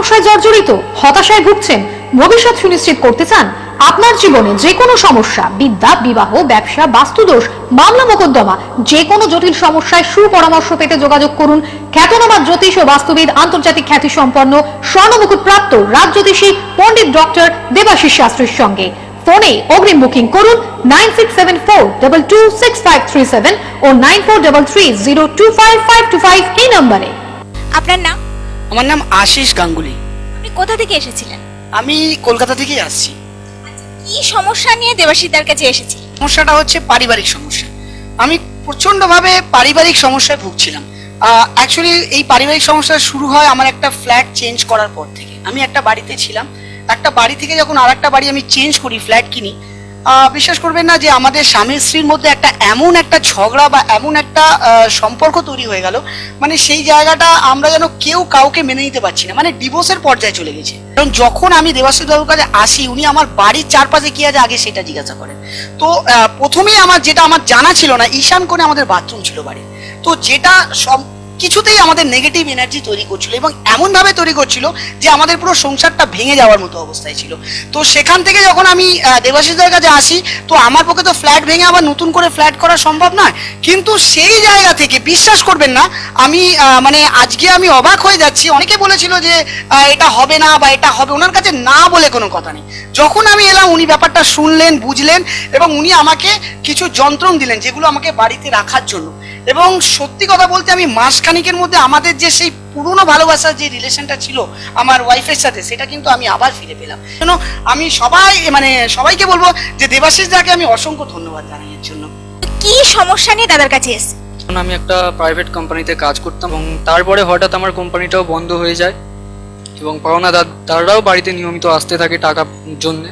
সমস্যায় জর্জরিত, হতাশায় ভুগছেন, ভবিষ্যৎ সুনিশ্চিত করতে চান আপনার জীবনে যে কোনো সমস্যা, বিদ্যা, বিবাহ, ব্যবসা, বাস্তুদোষ, মামলা মোকদ্দমা, যে কোনো জটিল সমস্যায় সুপরামর্শ পেতে যোগাযোগ করুন খ্যাতনামা জ্যোতিষ ও বাস্তুবিদ আন্তর্জাতিক খ্যাতি সম্পন্ন স্বর্ণমুকুট প্রাপ্ত রাজজ্যোতিষী পণ্ডিত ডক্টর দেবাশিস শাস্ত্রীর সঙ্গে। ফোনে অগ্রিম বুকিং করুন nine six seven four double two six five three seven o nine four double three zero two five five two five এই নম্বরে। আপনার নাম? আমার নাম আশিস গাঙ্গুলি। আপনি কোথা থেকে এসেছিলেন? আমি কলকাতা থেকেই আসছি। কি সমস্যা নিয়ে দেবাশিসদার কাছে এসেছি সমস্যাটা হচ্ছে পারিবারিক সমস্যা। আমি প্রচণ্ডভাবে পারিবারিক সমস্যায় ভুগছিলাম। অ্যাকচুয়ালি এই পারিবারিক সমস্যা শুরু হয় আমার একটা ফ্ল্যাট চেঞ্জ করার পর থেকে। আমি একটা বাড়িতে ছিলাম। একটা বাড়ি থেকে যখন আর একটা বাড়ি আমি চেঞ্জ করি ফ্ল্যাট কিনি বিশ্বাস করবেন না যে আমাদের স্বামী স্ত্রীর মধ্যে একটা এমন একটা ঝগড়া বা এমন একটা সম্পর্ক তৈরি হয়ে গেল মানে সেই জায়গাটা আমরা যেন কেউ কাউকে মেনে নিতে পারছি না মানে ডিভোর্সের পর্যায়ে চলে গেছে। কারণ যখন আমি দেবাশ্রী বাবুর কাছে আসি, উনি আমার বাড়ির চারপাশে কি আছে আগে সেটা জিজ্ঞাসা করেন। তো প্রথমেই আমার যেটা আমার জানা ছিল না, ঈশান কোণে আমাদের বাথরুম ছিল বাড়ি তো যেটা সব কিছুতেই আমাদের নেগেটিভ এনার্জি তৈরি করছিল এবং এমনভাবে তৈরি করছিল যে আমাদের পুরো সংসারটা ভেঙে যাওয়ার মতো অবস্থায় ছিল। তো সেখান থেকে যখন আমি আহ, দেবাশিসদের কাছে আসি তো আমার পক্ষে তো ফ্ল্যাট ভেঙে আবার নতুন করে ফ্ল্যাট করা সম্ভব নয়। কিন্তু সেই জায়গা থেকে বিশ্বাস করবেন না আমি মানে আজকে আমি অবাক হয়ে যাচ্ছি। অনেকে বলেছিল যে এটা হবে না বা এটা হবে ওনার কাছে না বলে কোনো কথা নেই। যখন আমি এলাম উনি ব্যাপারটা শুনলেন বুঝলেন এবং উনি আমাকে কিছু যন্ত্রণ দিলেন যেগুলো আমাকে বাড়িতে রাখার জন্য। এবং সত্যি কথা বলতে আমি মাসখানিকের মধ্যে আমাদের যে সেই পুরনো ভালোবাসার যে রিলেশনটা ছিল আমার ওয়াইফের সাথে সেটা কিন্তু আমি আবার ফিরে পেলাম। কেন? আমি সবাই মানে সবাইকে বলব যে দেবাশিস দাকে আমি অসংখ্য ধন্যবাদ জানাই এর জন্য। কি সমস্যা নিয়ে দাদার কাছে এসেছেন আমি একটা প্রাইভেট কোম্পানিতে কাজ করতাম এবং তারপরে হঠাৎ আমার কোম্পানিটাও বন্ধ হয়ে যায় এবং পাওনা দাদারাও বাড়িতে নিয়মিত আসতে থাকে টাকার জন্য।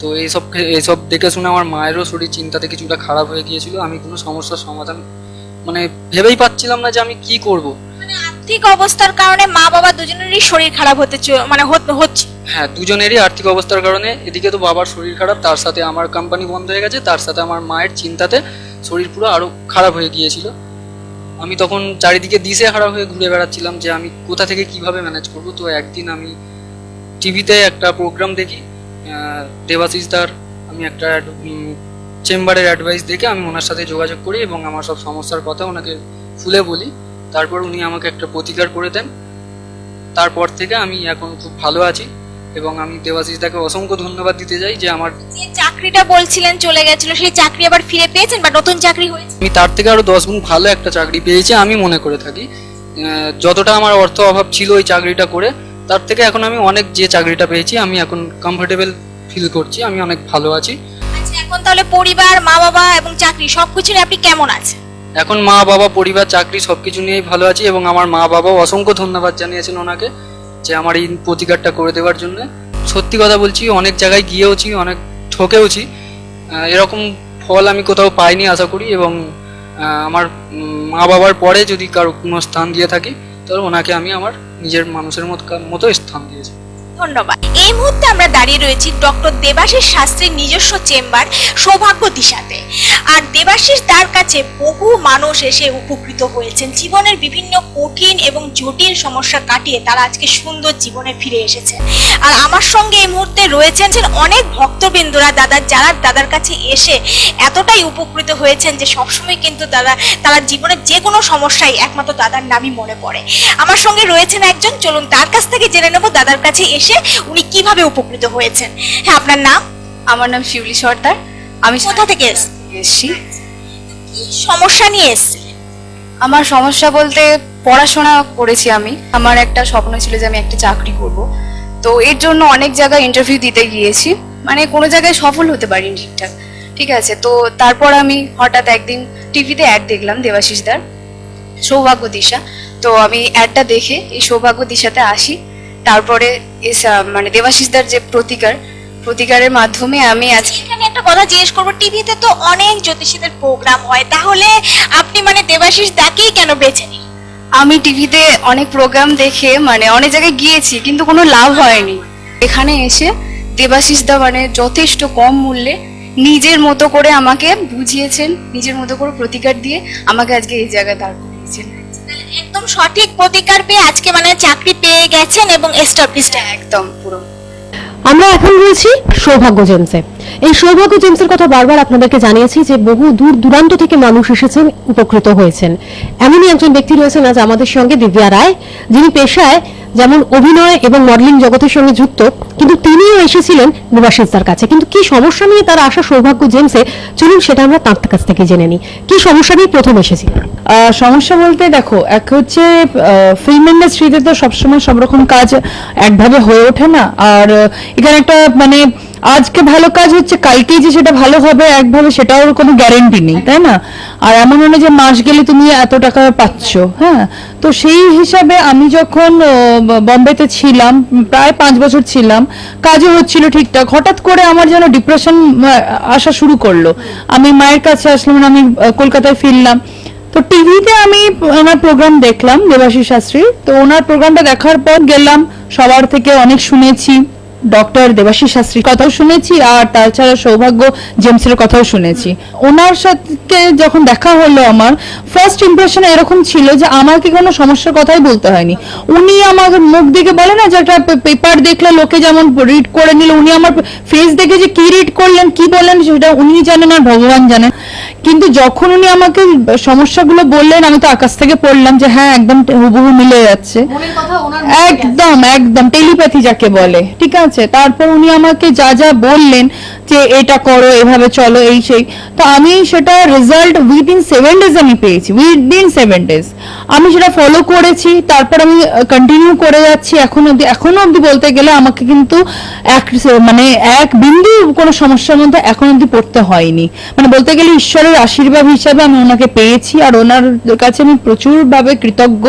তো এইসব এইসব দেখে শুনে আমার মায়েরও শরীর চিন্তাতে কিছুটা খারাপ হয়ে গিয়েছিল। আমি কোনো সমস্যার সমাধান মানে ভেবেই পাচ্ছিলাম না যে আমি কি করব। মানে আর্থিক অবস্থার কারণে মা বাবা দুজনেরই শরীর খারাপ হতে মানে হচ্ছে। হ্যাঁ দুজনেরই আর্থিক অবস্থার কারণে এদিকে তো বাবার শরীর খারাপ তার সাথে আমার কোম্পানি বন্ধ হয়ে গেছে তার সাথে আমার মায়ের চিন্তাতে শরীর পুরো আরও খারাপ হয়ে গিয়েছিল। আমি তখন চারিদিকে দিশে খারাপ হয়ে ঘুরে বেড়াচ্ছিলাম যে আমি কোথা থেকে কীভাবে ম্যানেজ করব। তো একদিন আমি টিভিতে একটা প্রোগ্রাম দেখি দেবাশিস দার আমি একটা চেম্বারের অ্যাডভাইস দেখে আমি ওনার সাথে যোগাযোগ করি এবং আমার সব সমস্যার কথা ওনাকে খুলে বলি। তারপর উনি আমাকে একটা প্রতিকার করে দেন। তারপর থেকে আমি এখন খুব ভালো আছি এবং আমি দেবাশিস দাকে অসংখ্য ধন্যবাদ দিতে চাই যে আমার যে চাকরিটা বলছিলেন চলে গেছিল সেই চাকরি আবার ফিরে পেয়েছেন বা নতুন চাকরি হয়েছে? আমি তার থেকে আরও দশ গুণ ভালো একটা চাকরি পেয়েছি আমি মনে করে থাকি। যতটা আমার অর্থ অভাব ছিল ওই চাকরিটা করে তার থেকে এখন আমি অনেক যে চাকরিটা পেয়েছি আমি এখন কমফোর্টেবল ফিল করছি আমি অনেক ভালো আছি। এখন তাহলে পরিবার মা বাবা এবং চাকরি সবকিছু নিয়ে আপনি কেমন আছেন? এখন মা বাবা পরিবার, চাকরি সবকিছু নিয়েই ভালো আছি এবং আমার মা বাবাও অসংখ্য ধন্যবাদ জানিয়েছেন ওনাকে যে আমার এই প্রতিকারটা করে দেওয়ার জন্য। সত্যি কথা বলছি, অনেক জায়গায় গিয়েওছি, অনেক ঠকেওছি। এরকম ফল আমি কোথাও পাইনি আশা করি এবং আমার মা বাবার পরে যদি কারও কোনো স্থান দিয়ে থাকি, তাহলে ওনাকে আমি আমার নিজের মানুষের মতো মতো স্থান দিয়েছি। ধন্যবাদ। এই মুহূর্তে আমরা দাঁড়িয়ে রয়েছি ডক্টর দেবাশিস শাস্ত্রীর নিজস্ব চেম্বার সৌভাগ্য দিশাতে আর দেবাশিস তার কাছে বহু মানুষ এসে উপকৃত হয়েছেন। জীবনের বিভিন্ন কঠিন এবং জটিল সমস্যা কাটিয়ে তারা আজকে সুন্দর জীবনে ফিরে এসেছে আর আমার সঙ্গে এই মুহূর্তে রয়েছেন অনেক ভক্তবৃন্দরা দাদার যারা দাদার কাছে এসে এতটাই উপকৃত হয়েছেন যে সবসময় কিন্তু দাদা তারা জীবনের যে কোনো সমস্যায় একমাত্র দাদার নামই মনে পড়ে। আমার সঙ্গে রয়েছেন একজন, চলুন তার কাছ থেকে জেনে নেব দাদার কাছে এসে উনি কীভাবে উপকৃত হয়েছেন? হ্যাঁ আপনার নাম? আমার নাম শিউলি সর্দার। আমি কোথা থেকে এসেছি। কি সমস্যা নিয়ে এসেছিলেন? আমার সমস্যা বলতে পড়াশোনা করেছি আমি। আমার একটা স্বপ্ন ছিল যে আমি একটা চাকরি করব। তো এর জন্য অনেক জায়গায় ইন্টারভিউ দিতে গিয়েছি। মানে কোনো জায়গায় সফল হতে পারিনি ঠিকঠাক। ঠিক আছে তো তারপর আমি হঠাৎ একদিন টিভিতে অ্যাড দেখলাম দেবাশিসদার সৌভাগ্য দিশা। তো আমি অ্যাডটা দেখে এই সৌভাগ্য দিশাতে আসি। তারপরে মানে দেবাশিসদার যে প্রতিকার প্রতিকারের মাধ্যমে আমি আজকে এখানে একটা কথা জিজ্ঞেস করব টিভিতে তো অনেক জ্যোতিষীদের প্রোগ্রাম হয় তাহলে আপনি মানে দেবাশিস দাকেই কেন বেছে নিন আমি টিভিতে অনেক প্রোগ্রাম দেখে মানে অনেক জায়গায় গিয়েছি কিন্তু কোনো লাভ হয়নি। এখানে এসে দেবাশিস দা মানে যথেষ্ট কম মূল্যে নিজের মতো করে আমাকে বুঝিয়েছেন নিজের মতো করে প্রতিকার দিয়ে আমাকে আজকে এই জায়গায় দাঁড় করিয়েছেন। একদম সঠিক প্রতিকার পেয়ে আজকে মানে চাকরি পেয়ে গেছেন এবং এস্টাবলিশড একদম পুরো। আমরা এখন রয়েছি সৌভাগ্য জেমসে এই সৌভাগ্য জেমসের কথা বারবার আপনাদেরকে জানিয়েছি যে বহু দূর দূরান্ত থেকে মানুষ এসেছেন, উপকৃত হয়েছেন। এমনই একজন ব্যক্তি রয়েছেন আজ আমাদের সঙ্গে, দিব্যা রায়, যিনি পেশায় যেমন অভিনয় এবং মডেলিং জগতের সঙ্গে যুক্ত, কিন্তু তিনিও এসেছিলেন দেবাশিস তার কাছে। কিন্তু কি সমস্যা নিয়ে তার আসা সৌভাগ্য জেমসে? চলুন সেটা আমরা তার কাছ থেকে জেনে নিই। কি সমস্যা নিয়ে প্রথম এসেছিলেন? সমস্যা বলতে দেখো, এক হচ্ছে ফিল্ম ইন্ডাস্ট্রিতে তো সবসময় সব রকম কাজ একভাবে হয়ে ওঠে না। আর এখানে একটা মানে আজকে ভালো কাজ হচ্ছে, কালকেই যে সেটা ভালো হবে, একভাবে সেটাও কোনো গ্যারেন্টি নেই, তাই না? আর এমন নয় যে মাস গেলে তুমি এত টাকা পাচ্ছ হ্যাঁ? তো সেই হিসাবে আমি যখন বম্বেতে ছিলাম, প্রায় পাঁচ বছর ছিলাম, কাজও হচ্ছিল ঠিকঠাক, হঠাৎ করে আমার যেন ডিপ্রেশন আসা শুরু করল। আমি মায়ের কাছে আসলাম, আমি কলকাতায় ফিরলাম। তো টিভিতে আমি, ওনার প্রোগ্রাম দেখলাম, দেবাশিস শাস্ত্রী। তো ওনার প্রোগ্রামটা দেখার পর গেলাম, সবার থেকে অনেক শুনেছি। ডক্টর দেবাশিস শাস্ত্রীর কথাও শুনেছি আর তাছাড়া সৌভাগ্য জেমসের কথাও শুনেছি। ওনার সাথে যখন দেখা হলো আমার ফার্স্ট ইমপ্রেশন এরকম ছিল যে আমাকে কোনো সমস্যার কথাই বলতে হয়নি। উনি আমার মুখ দিকে বলে না যে একটা পেপার দেখলে লোকে যেমন রিড করে নিল উনি আমার ফেস দেখে যে কি রিড করলেন কি বললেন সেটা উনি জানেন আর ভগবান জানেন। কিন্তু যখন উনি আমাকে সমস্যাগুলো বললেন আমি তো আকাশ থেকে পড়লাম যে হ্যাঁ একদম হুবহু মিলে যাচ্ছে। একদম একদম টেলিপ্যাথি যাকে বলে ঠিক আছে, তারপর উনি আমাকে যা যা বললেন যে এটা করো, এভাবে চলো, এই সেই, তো আমি সেটা রেজাল্ট উইদিন সেভেন ডেজ আমি পেয়েছি উইদিন সেভেন ডেজ আমি সেটা ফলো করেছি, তারপর আমি কন্টিনিউ করে যাচ্ছি, এখন অব্দি এখনও অব্দি বলতে গেলে আমাকে কিন্তু এক মানে এক বিন্দু কোনো সমস্যার মধ্যে এখন অব্দি পড়তে হয়নি। মানে বলতে গেলে ঈশ্বরের আশীর্বাদ হিসাবে আমি ওনাকে পেয়েছি, আর ওনার কাছে আমি প্রচুরভাবে কৃতজ্ঞ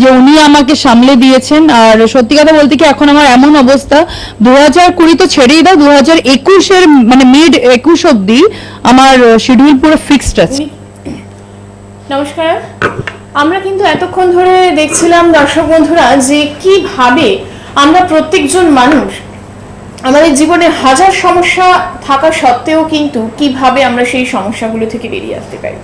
যে উনি আমাকে সামলে দিয়েছেন। আর সত্যি কথা বলতে কি, এখন আমার এমন অবস্থা দু হাজার কুড়ি তো ছেড়েই দাও দু হাজার মানে মিড একুশ অব্দি আমার শিডিউল পুরো ফিক্সড আছে। নমস্কার। আমরা কিন্তু এতক্ষণ ধরে দেখছিলাম, দর্শক বন্ধুরা, যে কীভাবে আমরা প্রত্যেকজন মানুষ, আমাদের জীবনে হাজার সমস্যা থাকা সত্ত্বেও কিন্তু কীভাবে আমরা সেই সমস্যাগুলো থেকে বেরিয়ে আসতে পারি।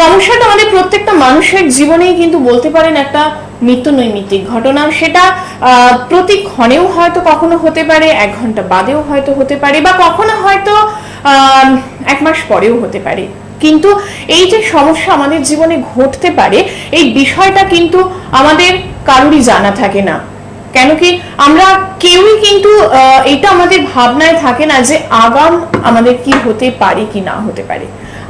সমস্যাটা আমাদের প্রত্যেকটা মানুষের জীবনেই কিন্তু বলতে পারেন একটা নিত্য নৈমিত্তিক ঘটনা। সেটা প্রতি ক্ষণেও হয়তো কখনো হতে পারে, এক ঘণ্টা বাদেও হয়তো হতে পারে, বা কখনো হয়তো এক মাস পরেও হতে পারে। কিন্তু এই যে সমস্যা আমাদের জীবনে ঘটতে পারে, এই বিষয়টা কিন্তু আমাদের কারোরই জানা থাকে না। কেন কি আমরা কেউই কিন্তু এটা আমাদের ভাবনায় থাকে না যে আগাম আমাদের কি হতে পারে কি না হতে পারে।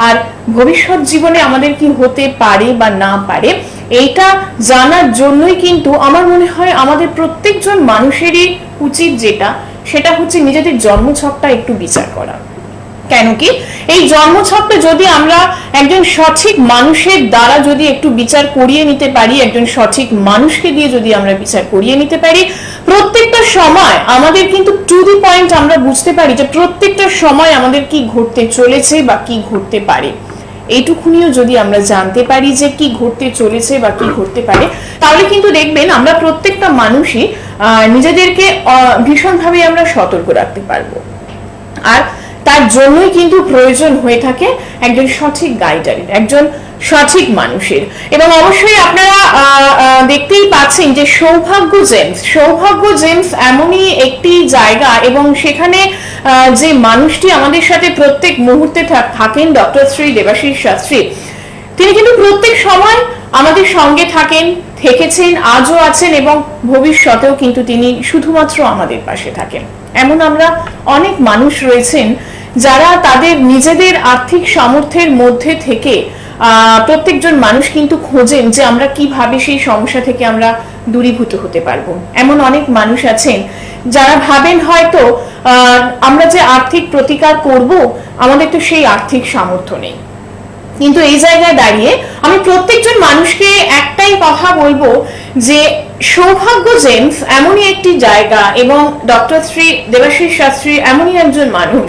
আর ভবিষ্যৎ জীবনে আমাদের কি হতে পারে বা না পারে এইটা জানার জন্যই কিন্তু আমার মনে হয় আমাদের প্রত্যেকজন মানুষেরই উচিত যেটা, সেটা হচ্ছে নিজেদের জন্মছকটা একটু বিচার করা। কেন কি? এই জন্মছকটা যদি আমরা একজন সঠিক মানুষের দ্বারা যদি একটু বিচার করিয়ে নিতে পারি, একজন সঠিক মানুষকে দিয়ে যদি আমরা বিচার করিয়ে নিতে পারি, প্রত্যেকটা সময় আমাদের কিন্তু টু দি পয়েন্ট আমরা বুঝতে পারি যে প্রত্যেকটা সময় আমাদের কি ঘটতে চলেছে বা কি ঘটতে পারে। এইটুকুনিও যদি আমরা জানতে পারি যে কি ঘটতে চলেছে বা কি ঘটতে পারে, তাহলে কিন্তু দেখবেন আমরা প্রত্যেকটা মানুষই নিজেদেরকে ভীষণভাবে আমরা সতর্ক রাখতে পারব। আর তার জন্যই কিন্তু প্রয়োজন হয়ে থাকে একজন সঠিক গাইডারের একজন সঠিক মানুষের। এবং অবশ্যই আপনারা দেখতেই পাচ্ছেন যে সৌভাগ্য জেমস সৌভাগ্য জেমস এমনই একটি জায়গা এবং সেখানে যে মানুষটি আমাদের সাথে প্রত্যেক মুহূর্তে থাকেন, ডক্টর শ্রী দেবাশিস শাস্ত্রী, তিনি কিন্তু প্রত্যেক সময় আমাদের সঙ্গে থাকেন, থেকেছেন, আজও আছেন এবং ভবিষ্যতেও কিন্তু তিনি শুধুমাত্র আমাদের পাশে থাকেন। এমন আমরা অনেক মানুষ রয়েছেন যারা তাদের নিজেদের আর্থিক সামর্থ্যের মধ্যে থেকে প্রত্যেকজন মানুষ কিন্তু খোঁজেন যে আমরা কীভাবে সেই সমস্যা থেকে আমরা দূরীভূত হতে পারব। এমন অনেক মানুষ আছেন যারা ভাবেন হয়তো আমরা যে আর্থিক প্রতিকার করব, আমাদের তো সেই আর্থিক সামর্থ্য নেই। কিন্তু এই জায়গায় দাঁড়িয়ে আমি প্রত্যেকজন মানুষকে একটাই কথা বলব যে সৌভাগ্য জেমস এমনই একটি জায়গা এবং ডক্টর শ্রী দেবাশিস শাস্ত্রী এমনই একজন মানুষ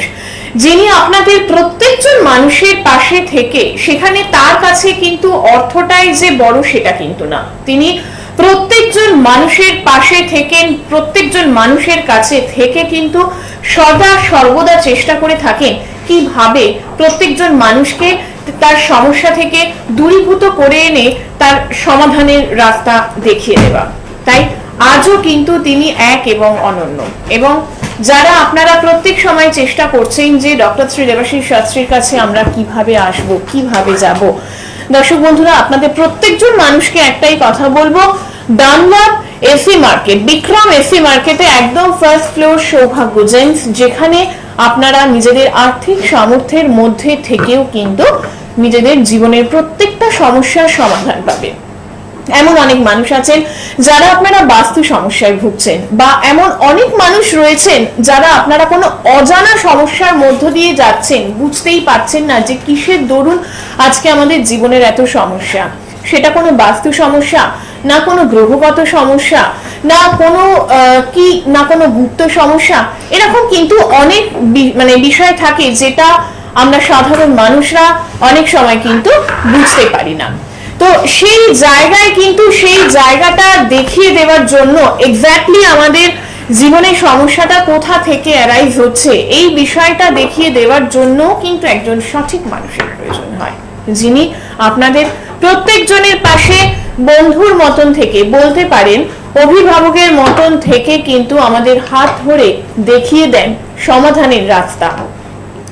যিনি আপনাদের প্রত্যেকজন মানুষের পাশে থেকে সেখানে তার কাছে কিন্তু অর্থটাই যে বড় সেটা কিন্তু না। তিনি প্রত্যেকজন মানুষের পাশে থেকেন, প্রত্যেকজন মানুষের কাছে থেকে কিন্তু সদা সর্বদা চেষ্টা করে থাকেন কীভাবে প্রত্যেকজন মানুষকে তার সমস্যা থেকে দূরীভূত করে এনে তার সমাধানের রাস্তা দেখিয়ে দেওয়া। তাই আজও কিন্তু তিনি এক এবং অনন্য। এবং যারা আপনারা প্রত্যেক সময় চেষ্টা করছেন যে ডক্টর শ্রী দেবাশিস শাস্ত্রীর কাছে আমরা কীভাবে আসব, কীভাবে যাব, দর্শক বন্ধুরা, আপনাদের প্রত্যেকজন মানুষকে একটাই কথা বলব, Dunlop AC market, Vikram AC মার্কেটে একদম ফার্স্ট ফ্লোর সৌভাগ্য জেন্টস, যেখানে আপনারা নিজেদের আর্থিক সামর্থ্যের মধ্যে থেকেও কিন্তু নিজেদের জীবনের প্রত্যেকটা সমস্যার সমাধান পাবে। এমন অনেক মানুষ আছেন যারা আপনারা বাস্তু সমস্যায় ভুগছেন বা এমন অনেক মানুষ রয়েছেন যারা আপনারা কোনো অজানা সমস্যার মধ্য দিয়ে যাচ্ছেন, বুঝতেই পারছেন না যে কিসের দরুন আজকে আমাদের জীবনের এত সমস্যা। সেটা কোনো বাস্তু সমস্যা, না কোনো গ্রহগত সমস্যা, না কোনো কি, না কোনো গুপ্ত সমস্যা, এরকম কিন্তু অনেক মানে বিষয় থাকে যেটা আমরা সাধারণ মানুষরা অনেক সময় কিন্তু বুঝতে পারি না। তো সেই জায়গায় কিন্তু সেই জায়গাটা দেখিয়ে দেওয়ার জন্য এক্স্যাক্টলি আমাদের জীবনের সমস্যাটা কোথা থেকে অ্যারাইজ হচ্ছে, এই বিষয়টা দেখিয়ে দেওয়ার জন্য কিন্তু একজন সঠিক মানুষের প্রয়োজন হয়, যিনি আপনাদের প্রত্যেকজনের পাশে বন্ধুর মতন থেকে, বলতে পারেন অভিভাবকের মতন থেকে কিন্তু আমাদের হাত ধরে দেখিয়ে দেন সমাধানের রাস্তা।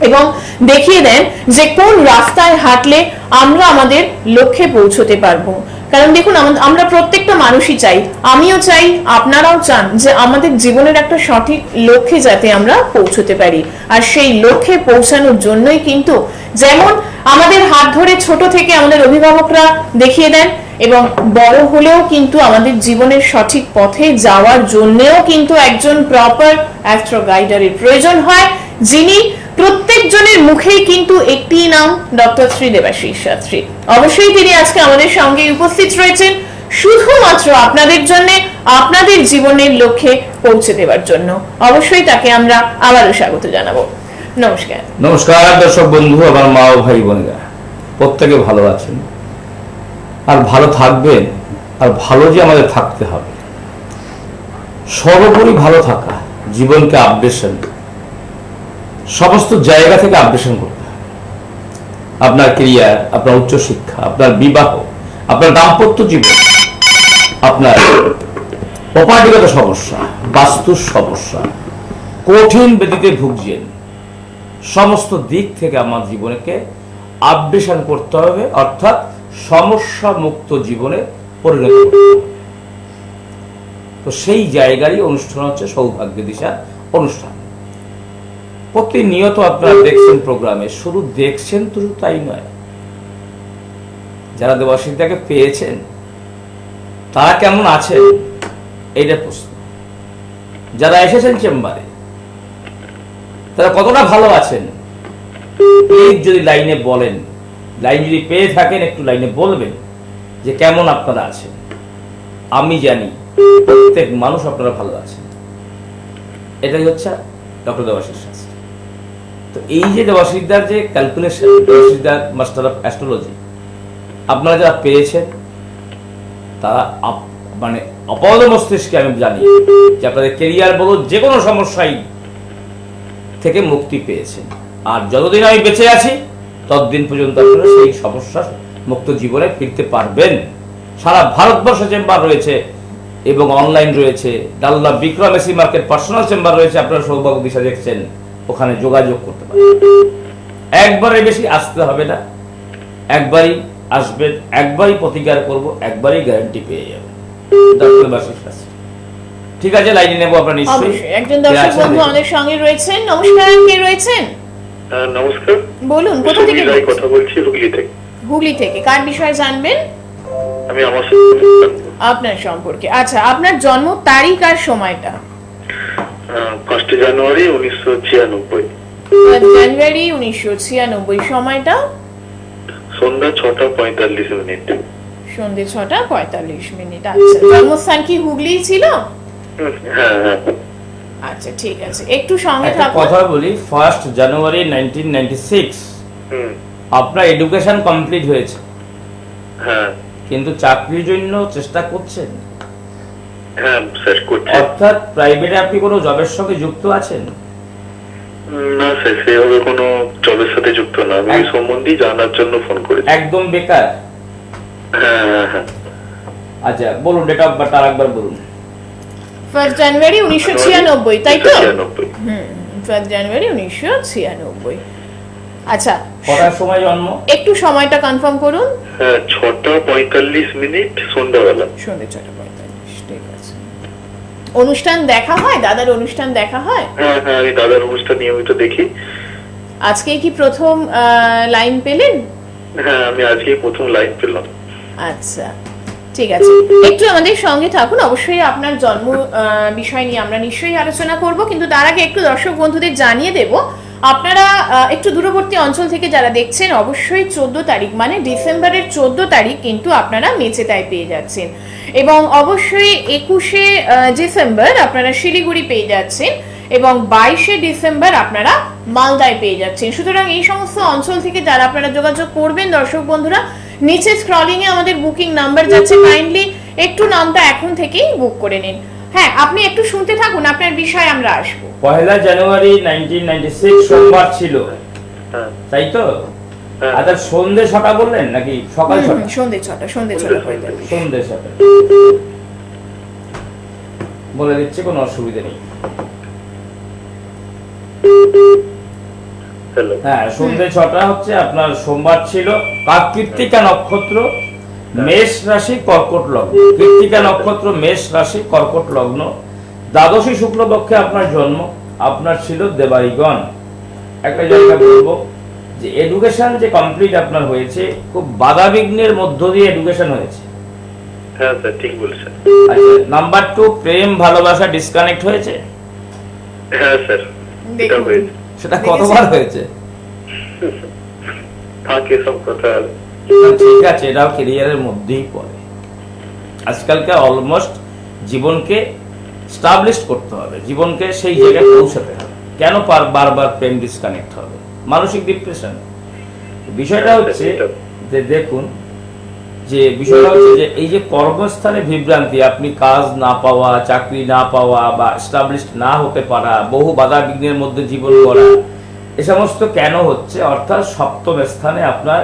এবং দেখিয়ে দেন যে কোন রাস্তায় হাঁটলে আমরা আমাদের লক্ষ্যে পৌঁছতে পারব। কারণ দেখুন আমরা প্রত্যেকটা মানুষই চাই। আমিও চাই, আপনারাও চান যে আমাদের জীবনের একটা সঠিক লক্ষ্যে যাতে আমরা পৌঁছতে পারি। আর সেই লক্ষ্যে পৌঁছানোর জন্যই কিন্তু যেমন আমাদের হাত ধরে ছোট থেকে আমাদের অভিভাবকরা দেখিয়ে দেন, এবং বড় হলেও কিন্তু আমাদের জীবনের সঠিক পথে যাওয়ার জন্যেও কিন্তু একজন প্রপার অ্যাস্ট্রো গাইডারের প্রয়োজন হয়, যিনি প্রত্যেকজনের মুখেই কিন্তু একটি নাম, ডক্টর শ্রী দেবাশিস শাস্ত্রী। অবশ্যই তিনি আজকে আমাদের সঙ্গে উপস্থিত রয়েছেন, শুধুমাত্র আপনাদের জন্য, আপনাদের জীবনের লক্ষ্যে পৌঁছে দেওয়ার জন্য। অবশ্যই তাকে আমরা আবারও স্বাগত জানাব। নমস্কার। নমস্কার, দর্শক বন্ধু, আমার মা ও ভাই বোনেরা। প্রত্যেকে ভালো আছেন। আর ভালো থাকবেন, আর ভালো যে আমাদের থাকতে হবে। সর্বোপরি ভালো থাকা, জীবনকে আপডেশন সমস্ত জায়গা থেকে আপডেশন করতে হবে আপনার কেরিয়ার আপনার উচ্চশিক্ষা আপনার বিবাহ, আপনার দাম্পত্য জীবন, আপনার প্রপার্টিগত সমস্যা বাস্তুর সমস্যা, কঠিন ব্যাধিতে ভুগছেন, সমস্ত দিক থেকে আমার জীবনকে আপডেশন করতে হবে, অর্থাৎ সমস্যা মুক্ত জীবনে পরিণত তো সেই জায়গারই অনুষ্ঠান হচ্ছে সৌভাগ্য দিশা অনুষ্ঠান। প্রতিনিয়ত আপনারা দেখছেন প্রোগ্রামে। শুধু দেখছেন তো তাই নয়। যারা দেবাসিদাকে পেয়েছেন, তারা কেমন আছেন? এইটা প্রশ্ন। যারা এসেছেন চেম্বারে, তারা কতটা ভালো আছেন? যদি লাইনে বলেন, লাইন যদি পেয়ে থাকেন, একটু লাইনে বলবেন যে কেমন আপনারা আছেন। আমি জানি প্রত্যেক মানুষ আপনারা ভালো আছেন। এটাই হচ্ছে ডক্টর দেবাশিস তো এই যে দেবাশিসদার যে ক্যালকুলেশন দেবাশিসদার মাস্টার অফ অ্যাস্ট্রোলজি আপনারা যারা পেয়েছেন, তারা মানে অপদ মস্তিষ্কে আমি জানি যে আপনাদের কেরিয়ার বলো যে কোনো সমস্যাই থেকে মুক্তি পেয়েছেন। আর যতদিন আমি বেঁচে আছি, ততদিন পর্যন্ত আপনারা সেই সমস্যা মুক্ত জীবনে ফিরতে পারবেন। সারা ভারতবর্ষে চেম্বার রয়েছে এবং অনলাইন রয়েছে। ডাল্লা Vikram AC market personal chamber রয়েছে, আপনারা সৌভাগ্য দিশা দেখছেন। ওখানে যোগাযোগ করতে পারেন একবারে বেশি আসতে হবে না। একবারই আসবেন একবারই প্রতিকার করব একবারই গ্যারান্টি পেয়ে যাবেন বাসিস শাস্ত্রী। ঠিক আছে লাইনে নেব আপনার নিশ্চয়ই। একজন দর্শক বন্ধু। আমাদের সঙ্গে রয়েছেন। নমস্কার কে রয়েছেন? হ্যাঁ, নমস্কার। বলুন কোথা থেকে? কথা বলছি হুগলি থেকে। হুগলি থেকে। কার বিষয়ে জানবেন? আমি আমার সাথে আপনার সম্পর্কে। আচ্ছা আপনার জন্ম তারিখ আর সময়টা? ফার্স্ট জানুয়ারি উনিশশো ছিয়ানব্বই। জানুয়ারি উনিশশো ছিয়ানব্বই সময়টা? সন্ধ্যা ছটা পঁয়তাল্লিশ মিনিট। সন্ধে ছটা পঁয়তাল্লিশ মিনিট আচ্ছা। জন্মস্থান কি হুগলি ছিল? হ্যাঁ হ্যাঁ। আচ্ছা ঠিক আছে। একটু সঙ্গে থাকুন কথা বলি first January nineteen ninety six hmm, আপনার এডুকেশন কমপ্লিট হয়েছে। হ্যাঁ। কিন্তু চাকরির জন্য চেষ্টা করছেন? হ্যাঁ স্যার করছি। অর্থাৎ প্রাইভেটে আপনি কোনো জবের সঙ্গে যুক্ত আছেন? না স্যার সেভাবে কোনো জবের সাথে যুক্ত না। আমি এই সম্বন্ধে জানার জন্য ফোন করেছি। একদম বেকার? হ্যাঁ হ্যাঁ হ্যাঁ। আচ্ছা বলুন ডেট অফ বার্থ আর একবার বলুন। ফার্স্ট জানুয়ারি উনিশশো ছিয়ানব্বই তাই তো? হুম ফার্স্ট জানুয়ারি উনিশশো ছিয়ানব্বই। আচ্ছা কটার সময় জন্ম? একটু সময়টা কনফার্ম করুন। হ্যাঁ ছটা পঁয়তাল্লিশ মিনিট সন্ধ্যাবেলা। সন্ধ্যে ছটা পঁয়তাল্লিশ। অনুষ্ঠান দেখা হয়? দাদার অনুষ্ঠান দেখা হয়? হ্যাঁ হ্যাঁ আমি দাদার অনুষ্ঠান নিয়মিত দেখি। আজকে কি প্রথম লাইন পেলেন? হ্যাঁ আমি আজকে প্রথম লাইন পেলাম। আচ্ছা ঠিক আছে। একটু আমাদের সঙ্গে থাকুন। অবশ্যই আপনার জন্ম বিষয় নিয়ে আমরা নিশ্চয়ই আলোচনা করব কিন্তু তার আগে একটু দর্শক বন্ধুদের জানিয়ে দেব আপনারা একটু দূরবর্তী অঞ্চল থেকে যারা দেখছেন অবশ্যই চোদ্দ তারিখ মানে ডিসেম্বরের চোদ্দ তারিখ কিন্তু আপনারা মেচেতায় পেয়ে যাচ্ছেন। এবং অবশ্যই একুশে ডিসেম্বর আপনারা শিলিগুড়ি পেয়ে যাচ্ছেন এবং বাইশে ডিসেম্বর আপনারা মালদায় পেয়ে যাচ্ছেন। সুতরাং এই সমস্ত অঞ্চল থেকে যারা আপনারা যোগাযোগ করবেন দর্শক বন্ধুরা নিচে স্ক্রলিং এ আমাদের বুকিং নাম্বার যাচ্ছে। কাইন্ডলি একটু নামটা এখন থেকেই বুক করে নিন। হ্যাঁ আপনি একটু শুনতে থাকুন আপনার বিষয়ে আমরা আসব। পয়লা জানুয়ারি নাইনটিন সোমবার ছিল। হ্যাঁ। তাই তো? হ্যাঁ। আচ্ছা সন্ধে ছটা বললেন নাকি সকাল ছটা? সন্ধে ছটা সন্ধে ছটা সন্ধে ছটা। বলে দিচ্ছি কোনো অসুবিধা নেই। হ্যাঁ সন্ধে ছটা হচ্ছে আপনার সোমবার ছিল। কাক কৃত্তিকা নক্ষত্র মেষ রাশি কর্কট লগ্ন। কৃত্তিকা নক্ষত্র মেষ রাশি কর্কট লগ্ন। দ্বাদশী শুক্লপক্ষে আপনার জন্ম আপনার ছিল দেবারিগণ। একটা জায়গা বলব যে এডুকেশন যে কমপ্লিট আপনার হয়েছে খুব বাধা বিঘ্নের মধ্য দিয়ে এডুকেশন হয়েছে। হ্যাঁ স্যার ঠিক বলছেন। আচ্ছা নাম্বার টু প্রেম ভালোবাসা ডিসকানেক্ট হয়েছে? হ্যাঁ স্যার হয়েছে। সেটা কতবার হয়েছে? থাকে সব কথা। ঠিক আছে এটাও কেরিয়ারের মধ্যেই পড়ে। আজকালকে অলমোস্ট জীবনকে স্টাবলিশ করতে হবে জীবনকে সেই জায়গায় পৌঁছাতে হবে। কেন পার বারবার প্রেম ডিসকানেক্ট হবে? মানসিক ডিপ্রেশন বিষয়টা হচ্ছে যে দেখুন যে বিষয়টা হচ্ছে যে এই যে কর্মস্থানে বিভ্রান্তি আপনি কাজ না পাওয়া চাকরি না পাওয়া বা স্টাবলিশড না হতে পারা বহু বাধা বিঘ্নের মধ্যে জীবন গড়া এ সমস্ত কেন হচ্ছে? অর্থাৎ সপ্তম স্থানে আপনার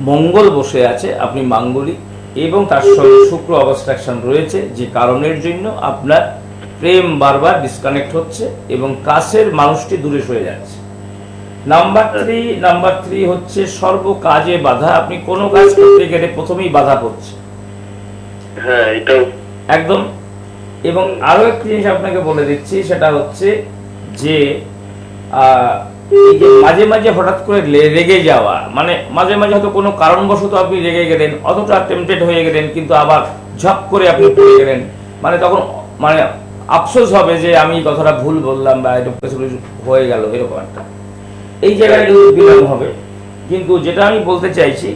মঙ্গল বসে আছে আপনি মাঙ্গলিক এবং তার সঙ্গে শুক্র অবস্ট্রাকশন রয়েছে যে কারণের জন্য আপনার প্রেম বারবার ডিসকানেক্ট হচ্ছে এবং কাছের মানুষটি দূরে সরে যাচ্ছে। নাম্বার থ্রি নাম্বার থ্রি হচ্ছে সর্ব কাজে বাধা আপনি কোনো কাজ করতে গেলে প্রথমেই বাধা পড়ছে। হ্যাঁ একদম। এবং আরও একটি জিনিস আপনাকে বলে দিচ্ছি সেটা হচ্ছে যে আহ, যে মাঝে মাঝে হঠাৎ করে রেগে যাওয়া মানে মাঝে মাঝে হয়তো কোনো কারণবশত আপনি রেগে গেলেন অতটা টেম্পটেড হয়ে গেলেন কিন্তু আবার ঝপ করে আপনি পড়ে গেলেন। মানে তখন মানে আফসোস হবে যে আমি কথাটা ভুল বললাম বা এটা কিছু কিছু হয়ে গেল এরকম একটা। এই জায়গায় কিন্তু বিলম্ব হবে। কিন্তু যেটা আমি বলতে চাইছি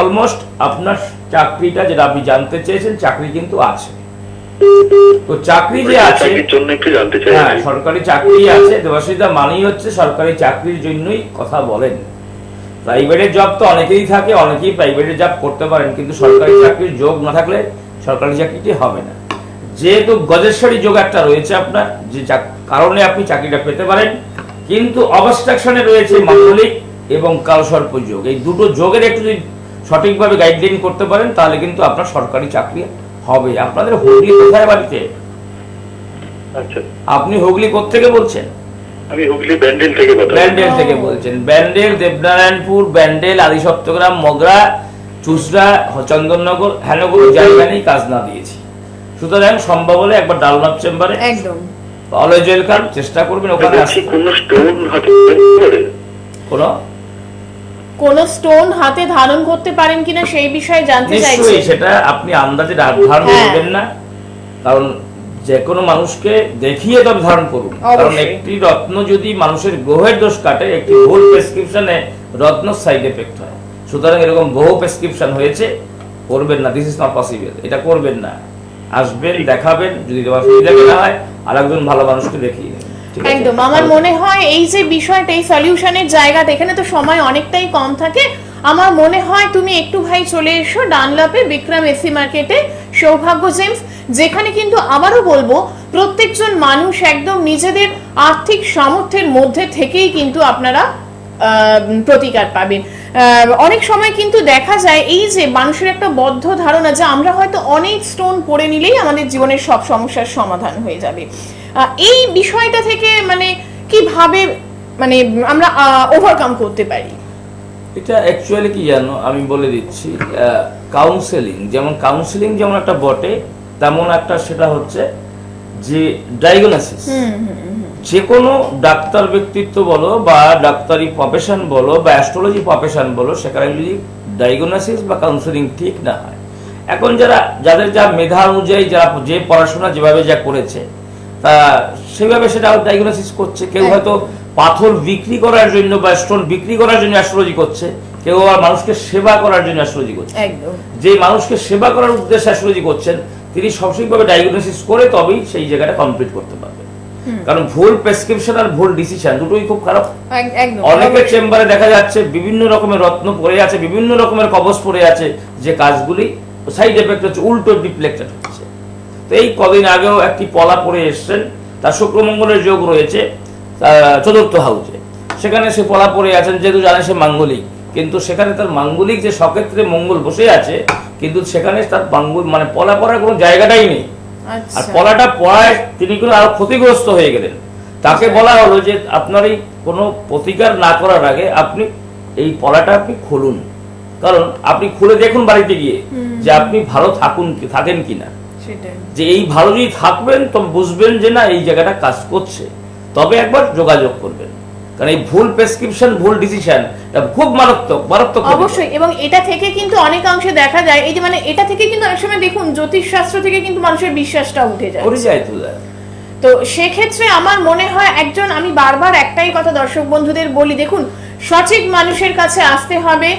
অলমোস্ট আপনার চাকরিটা যেটা আপনি জানতে চেয়েছেন চাকরি কিন্তু আছে। তো চাকরি যে আছে জন্য একটু জানতে চাই। হ্যাঁ সরকারি চাকরি আছে দেবাশিতা মানেই হচ্ছে সরকারি চাকরির জন্যই কথা বলেন। প্রাইভেটের জব তো অনেকেই থাকে অনেকেই প্রাইভেটের জব করতে পারেন কিন্তু সরকারি চাকরির যোগ না থাকলে সরকারি চাকরিটি হবে না। যেহেতু গজেশ্বরী যোগ একটা রয়েছে আপনার যে কারণে আপনি চাকরিটা পেতে পারেন কিন্তু অবস্ট্রাকশনে রয়েছে মাঙ্গলিক এবং কালসর্প যোগ। এই দুটো যোগের একটু যদি সঠিকভাবে গাইডলাইন করতে পারেন তাহলে কিন্তু আপনার সরকারি চাকরি হবে। আপনাদের হুগলি কোথায় বাড়িতে? আচ্ছা। আপনি হুগলি কোথেকে বলছেন? আমি হুগলি ব্যান্ডেল থেকে ব্যান্ডেল থেকে বলছেন। ব্যান্ডেল দেবনারায়ণপুর ব্যান্ডেল আদি সপ্তগ্রাম মগরা চুসরা চন্দননগর হ্যানগুলো জায়গা নিয়ে কাজ না দিয়েছি। সুতরাং সম্ভব হলে একবার ডালনাথ চেম্বারে একদম। অলওয়েজ ওয়েলকাম চেষ্টা করবেন ওখানে বলছি কোনো স্টোন হাতে করে কোনো? কোন স্টোন হাতে ধারণ করতে পারেন কিনা সেই বিষয়ে জানতে চাইছি। নিশ্চয়ই সেটা আপনি আন্দাজে ধারণ হ্যাঁ। করবেন না। কারণ যে কোনো মানুষকে দেখিয়ে তবে ধারণ করুন। কারণ একটি রত্ন যদি মানুষের গ্রহের দোষ কাটে একটি ভুল প্রেসক্রিপশনে রত্ন সাইড এফেক্ট হয়। সুতরাং এরকম বহু প্রেসক্রিপশন হয়েছে করবেন না। দিস ইজ নট পসিবল এটা করবেন না। আসবেন দেখাবেন যদি দেওয়ার সুবিধা না হয় আর একজন ভালো মানুষকে দেখিয়ে? একদম। আমার মনে হয় এই যে বিষয়টা এই সলিউশনের জায়গাটা এখানে তো সময় অনেকটাই কম থাকে। আমার মনে হয় তুমি একটু ভাই চলে এসো ডানলাপে বিক্রম এসি মার্কেটে সৌভাগ্য জেমস যেখানে কিন্তু আবারও বলব প্রত্যেকজন মানুষ একদম নিজেদের আর্থিক সামর্থ্যের মধ্যে থেকেই কিন্তু আপনারা প্রতিকার পাবেন। আহ, অনেক সময় কিন্তু দেখা যায় এই যে মানুষের একটা বদ্ধ ধারণা যে আমরা হয়তো অনেক স্টোন পড়ে নিলেই আমাদের জীবনের সব সমস্যার সমাধান হয়ে যাবে। এই বিষয়টা থেকে মানে কীভাবে মানে আমরা ওভারকাম করতে পারি? এটা অ্যাকচুয়ালি কি জানো আমি বলে দিচ্ছি কাউন্সেলিং যেমন কাউন্সেলিং যেমন একটা বটে তেমন একটা সেটা হচ্ছে যে ডায়াগনোসিস যে কোনো ডাক্তার ব্যক্তিত্ব বলো বা ডাক্তারি প্রফেশন বলো বা অ্যাস্ট্রোলজি প্রফেশন বলো সেখানে যদি ডায়াগনোসিস বা কাউন্সেলিং ঠিক না হয় এখন যারা যাদের যা মেধা অনুযায়ী যারা যে পড়াশোনা যেভাবে যা করেছে সেভাবে সেটা ডায়াগনোসিস করছে। কেউ হয়তো পাথর বিক্রি করার জন্য বা স্টোন বিক্রি করার জন্য অ্যাস্ট্রোলজি করছে কেউ আবার মানুষকে সেবা করার জন্য অ্যাস্ট্রোলজি করছে। যে মানুষকে সেবা করার উদ্দেশ্যে অ্যাস্ট্রোলজি করছেন তিনি সঠিকভাবে ডায়াগনোসিস করে তবেই সেই জায়গাটা কমপ্লিট করতে পারবেন কারণ ভুল প্রেসক্রিপশন আর ভুল ডিসিশন দুটোই খুব খারাপ। অনেকের চেম্বারে দেখা যাচ্ছে বিভিন্ন রকমের রত্ন পড়ে আছে বিভিন্ন রকমের কবচ পড়ে আছে যে কাজগুলি সাইড এফেক্ট হচ্ছে উল্টো ডিপ্লেক্টেড হচ্ছে। তো এই কদিন আগেও একটি পলা পড়ে এসছেন। তার শুক্রমঙ্গলের যোগ রয়েছে চতুর্থ হাউসে সেখানে সে পলা পড়ে আছেন যেহেতু জানে সে মাঙ্গলিক। কিন্তু সেখানে তার মাঙ্গলিক যে সক্ষেত্রে মঙ্গল বসে আছে কিন্তু সেখানে তার মাঙ্গল মানে পলা পড়ার কোনো জায়গাটাই নেই। আর আচ্ছা পলাটা পড়ায় তিনি কিন্তু আরও ক্ষতিগ্রস্ত হয়ে গেলেন। তাকে বলা হলো যে আপনার এই কোনো প্রতিকার না করার আগে আপনি এই পলাটা আপনি খুলুন। কারণ আপনি খুলে দেখুন বাড়িতে গিয়ে যে আপনি ভালো থাকুন থাকেন কিনা। যে এই ভালো যদি থাকবেন তো বুঝবেন যে না এই জায়গাটা কাজ করছে। তবে একবার যোগাযোগ করবেন। কারণ এই ভুল প্রেসক্রিপশন ভুল ডিসিশন খুব মারাত্মক মারাত্মক অবশ্যই এবং এটা থেকে কিন্তু অনেকাংশে দেখা যায় এই যে মানে এটা থেকে কিন্তু অনেক সময় দেখুন জ্যোতিষ শাস্ত্র থেকে কিন্তু মানুষের বিশ্বাসটা উঠে যায়। ওরে যায় তো যায়। তো সেক্ষেত্রে আমার মনে হয় একজন আমি বারবার একটাই কথা দর্শক বন্ধুদের বলি দেখুন সঠিক মানুষের কাছে আসতে হবে।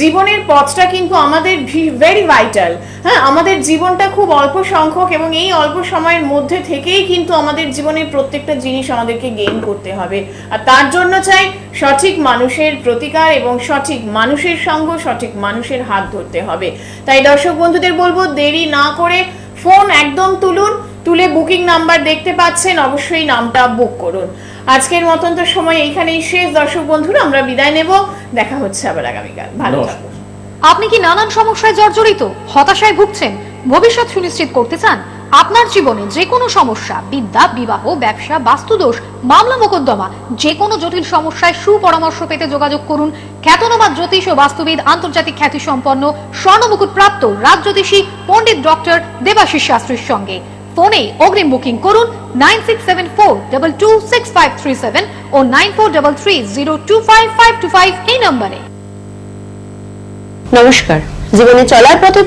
জীবনের পথটা কিন্তু আমাদের ভেরি ভাইটাল হ্যাঁ আমাদের জীবনটা খুব অল্প সংখ্যক এবং এই অল্প সময়ের মধ্যে থেকেই কিন্তু আমাদের জীবনের প্রত্যেকটা জিনিস আমাদেরকে গেইন করতে হবে। আর তার জন্য চাই সঠিক মানুষের প্রতিকার এবং সঠিক মানুষের সঙ্গ, সঠিক মানুষের হাত ধরতে হবে। তাই দর্শক বন্ধুদের বলব, দেরি না করে ফোন একদম তুলুন। তুলে বুকিং নাম্বার দেখতে পাচ্ছেন, অবশ্যই নামটা বুক করুন। আজকের মতন তো সময় এইখানেই শেষ। দর্শক বন্ধুরা আমরা বিদায় নেব। দেখা হচ্ছে আবার আগামীকাল। ভালো আপনি কি নানান সমস্যায় জর্জরিত হতাশায় ভুগছেন ভবিষ্যৎ সুনিশ্চিত করতে চান? আপনার জীবনে যে কোনো সমস্যা বিদ্যা বিবাহ ব্যবসা বাস্তুদোষ মামলা মোকদ্দমা যে কোনো জটিল সমস্যায় সুপরামর্শ পেতে যোগাযোগ করুন। খ্যাতনামা জ্যোতিষ ও বাস্তুবিদ আন্তর্জাতিক খ্যাতি সম্পন্ন স্বর্ণমুকুট প্রাপ্ত রাজজ্যোতিষী পণ্ডিত ডক্টর দেবাশিস শাস্ত্রীর সঙ্গে। ফোনে অগ্রিম বুকিং করুন nine six seven four double two six five three seven o nine four double three zero two five five two five এই নম্বরে। নমস্কার। জীবনে চলার পথে